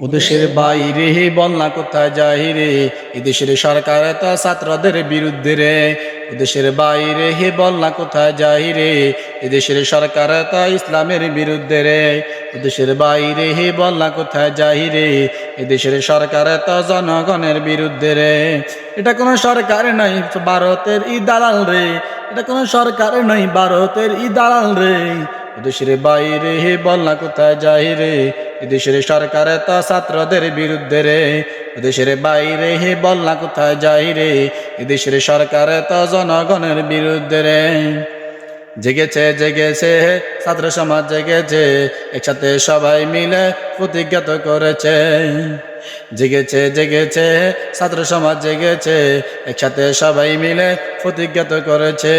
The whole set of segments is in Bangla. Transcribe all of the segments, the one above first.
ওদেশের বাইরে বন্যা কোথায় যাই রে? এদেশের সরকার তা ছাত্রদের বিরুদ্ধে রে। ওদেশের বাইরে হে বন্যা কোথায় যাই রে? এদেশের সরকার তা ইসলামের বিরুদ্ধে রে। ওদেশের বাইরে হে বন্যা কোথায় যাই রে? এদেশের সরকার তা জনগণের বিরুদ্ধে রে। এটা কোনো সরকার নাই ভারতের ই দালাল রে। এটা কোনো সরকার নয় ভারতের ই দালাল রে। দেশের বাইরে হে বলনা কোথায় যাই রে? দেশের সরকার তো ছাত্রদের বিরুদ্ধে রে। দেশের বাইরে হে বলনা কোথায় যাই রে? দেশের সরকার তো জনগণের বিরুদ্ধে রে। জেগেছে জেগেছে, ছাত্র সমাজ জেগেছে, একসাথে সবাই মিলে প্রতিজ্ঞাত করেছে। জেগেছে জেগেছে, ছাত্র সমাজ জেগেছে, একসাথে সবাই মিলে প্রতিজ্ঞাত করেছে।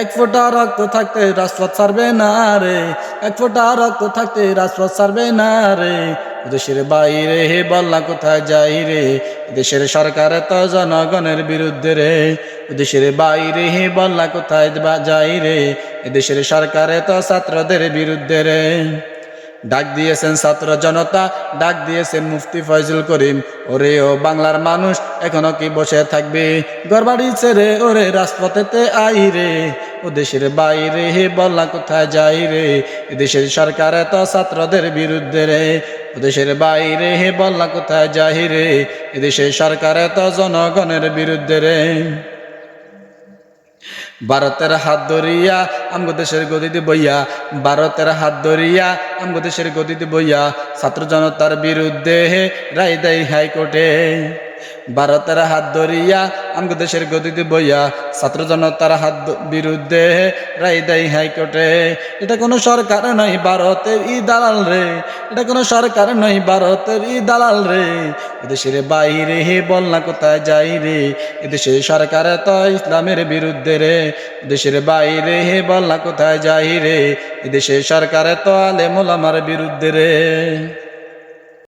এক ফোঁটা রক্ত থাকতে রাজপথ ছাড়বে না রে, এক ফোঁটা রক্ত থাকতে রাজপথ ছাড়বে না রে। দেশের বাইরে হে বল্লা, কোথায় যাই রে? দেশের সরকার তো জনগণের বিরুদ্ধে রে। দেশের বাইরে হে বল্লা, কোথায় যাই রে? দেশের সরকারে তো ছাত্রদের বিরুদ্ধে রে। ডাক দিয়েছেন ছাত্র জনতা, ডাক দিয়েছেন মুফতি ফয়জুল করিম। ওরে ও বাংলার মানুষ, এখনও কি বসে থাকবে? গড়বাড়ি ছেড়ে ওরে রাজপথেতে আই রে। ও দেশের বাইরে হে বল্লা কোথায় যাই রে? দেশের সরকার তো ছাত্রদের বিরুদ্ধে রে। ও দেশের বাইরে হে বল্লা কোথায় যাই রে? দেশের সরকার তো জনগণের বিরুদ্ধে রে। ভারতের হাত ধরিয়া আমগো দেশের গদিতে বইয়া ভারতের হাত ধরিয়া আমগো দেশের গদিতে বইয়া ছাত্র জনতার বিরুদ্ধে রায় দেয় হাইকোর্টে। ভারতের হাত ধরিয়া, আমগো দেশের গদিতে বইয়া, ছাত্র জনতার হাত বিরুদ্ধে রায় দেয় হাইকোর্টে। এটা কোনো সরকার নয় ভারতের ই দালাল রে। এটা কোনো সরকার নয় ভারতের ই দালাল রে। এদেশের বাইরে হে বল না কোথায় যাই রে? এদেশের সরকার তো ইসলামের বিরুদ্ধে রে। দেশের বাইরে হে বল না কোথায় যাই রে? এদেশের সরকার তো আলে মোলামার বিরুদ্ধে রে।